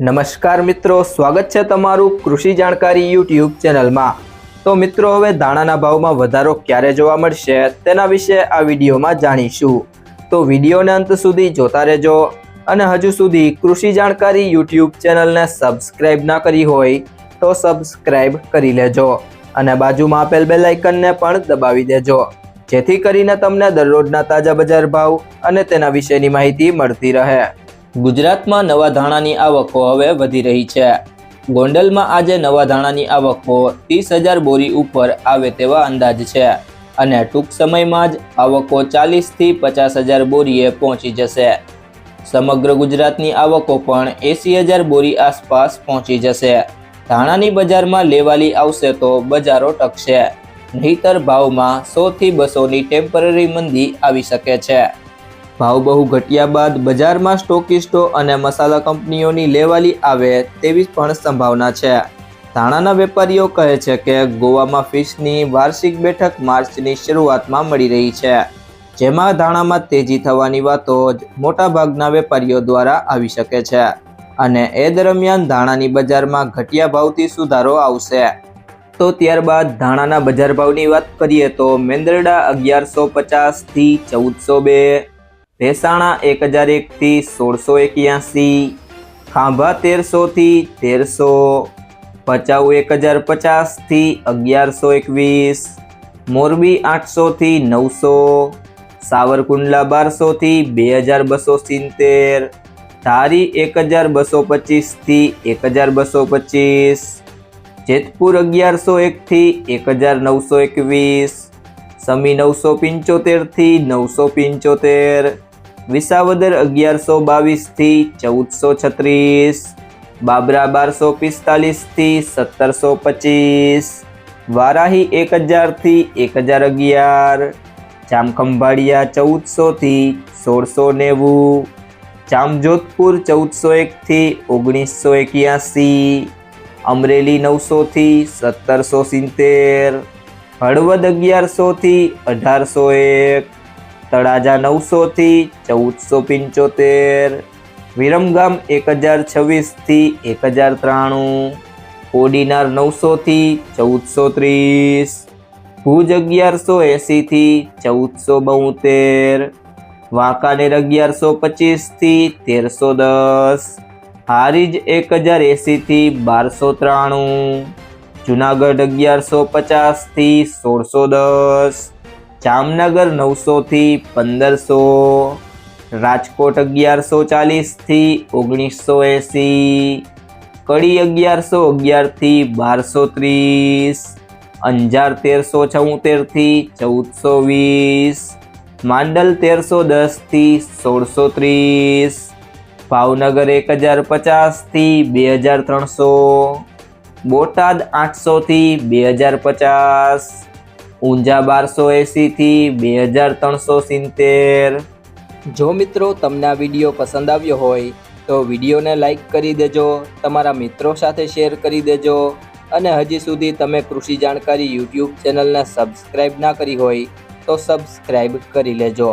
નમસ્કાર મિત્રો, સ્વાગત છે તમારું કૃષિ જાણકારી યુટ્યુબ ચેનલમાં. તો મિત્રો, હવે ધાણાના ભાવમાં વધારો ક્યારે જોવા મળશે તેના વિશે આ વિડીયોમાં જાણીશું. તો વિડીયોને અંત સુધી જોતા રહેજો અને હજુ સુધી કૃષિ જાણકારી યુટ્યુબ ચેનલને સબસ્ક્રાઇબ ના કરી હોય તો સબસ્ક્રાઇબ કરી લેજો અને બાજુમાં આપેલ બે લાઇકનને પણ દબાવી દેજો. જેથી કરીને તમને દરરોજના તાજા બજાર ભાવ અને તેના વિશેની માહિતી મળતી રહે. ગુજરાતમાં નવા ધાણાની આવકો હવે વધી રહી છે. ગોંડલમાં આજે નવા ધાણાની આવકો ત્રીસ હજાર બોરી ઉપર આવે તેવા અંદાજ છે અને ટૂંક સમયમાં જ આવકો ચાલીસથી પચાસ હજાર બોરીએ પહોંચી જશે. સમગ્ર ગુજરાતની આવકો પણ એંસી હજાર બોરી આસપાસ પહોંચી જશે. ધાણાની બજારમાં લેવાલી આવશે તો બજારો ટકશે. નહીતર ભાવમાં સોથી બસોની ટેમ્પરરી મંદી આવી શકે છે. ભાવ બહુ ઘટ્યા બાદ બજારમાં સ્ટોકિસ્ટો અને મસાલા કંપનીઓની લેવાલી આવે તેવી પણ સંભાવના છે. ધાણાના વેપારીઓ કહે છે કે ગોવામાં ફિશની વાર્ષિક બેઠક માર્ચની શરૂઆતમાં મળી રહી છે. જેમાં ધાણામાં તેજી થવાની વાતો જ મોટાભાગના વેપારીઓ દ્વારા આવી શકે છે અને એ દરમિયાન ધાણાની બજારમાં ઘટિયા ભાવથી સુધારો આવશે. તો ત્યારબાદ ધાણાના બજાર ભાવની વાત કરીએ તો મેંદરડા અગિયારસો પચાસથી ચૌદસો બે ભેસાણા એક હજાર એકથી સોળસો એક્યાસી. ખાંભા તેરસોથી તેરસો, ભચાઉ એક હજાર પચાસથી અગિયારસો એકવીસ. મોરબી આઠસોથી નવસો. સાવરકુંડલા બારસોથી બે હજાર બસો સિત્તેર. ધારી એક હજાર બસો પચીસથી એક હજાર બસો પચીસ. જેતપુર અગિયારસો એકથી એક હજાર નવસો એકવીસ. સમી નવસો પંચોતેરથી નવસો પંચોતેર. વિસાવદર અગિયારસો બાવીસથી ચૌદસો છત્રીસ, બાબરા બારસો પિસ્તાલીસથી સત્તરસો પચીસ, વારાહી એક હજારથી એક હજાર અગિયાર, જામખંભાળિયા ચૌદસોથી સોળસો નેવું, જામજોધપુર ચૌદસો એકથી ઓગણીસો એક્યાસી, અમરેલી નવસોથી સત્તરસો સિત્તેર, હળવદ અગિયારસોથી અઢારસો એક તળાજા નવસોથી ચૌદસો પંચોતેર વિરમગામ એક હજાર છવ્વીસથી એક હજાર ત્રાણું કોડીનાર નવસોથી ચૌદસો ત્રીસ ભુજ અગિયારસો એંસીથી ચૌદસો બોતેર વાંકાનેર અગિયારસો પચીસથી તેરસો દસ હારીજ એક હજાર એંસીથી બારસો ત્રાણું જુનાગઢ અગિયારસો પચાસથી સોળસો દસ જામનગર નવસોથી પંદરસો, રાજકોટ અગિયારસો ચાલીસથી ઓગણીસો એંસી, કડી અગિયારસો અગિયારથી બારસો ત્રીસ, અંજાર તેરસો છોતેરથી ચૌદસો વીસ, માંડલ તેરસો દસથી સોળસો ત્રીસ, ભાવનગર એક હજાર પચાસથી બે હજાર ત્રણસો, બોટાદ આઠસોથી બે હજાર પચાસ ઊંઝા બારસો એંસીથી બે હજાર ત્રણસો સિત્તેર. જો મિત્રો તમને આ વીડિયો પસંદ આવ્યો હોય, તો વિડીયોને લાઈક કરી દેજો, તમારા મિત્રો સાથે શેર કરી દેજો, અને હજી સુધી તમે કૃષિ જાણકારી યુટ્યુબ ચેનલને સબસ્ક્રાઈબ ના કરી હોય, તો સબસ્ક્રાઈબ કરી લેજો.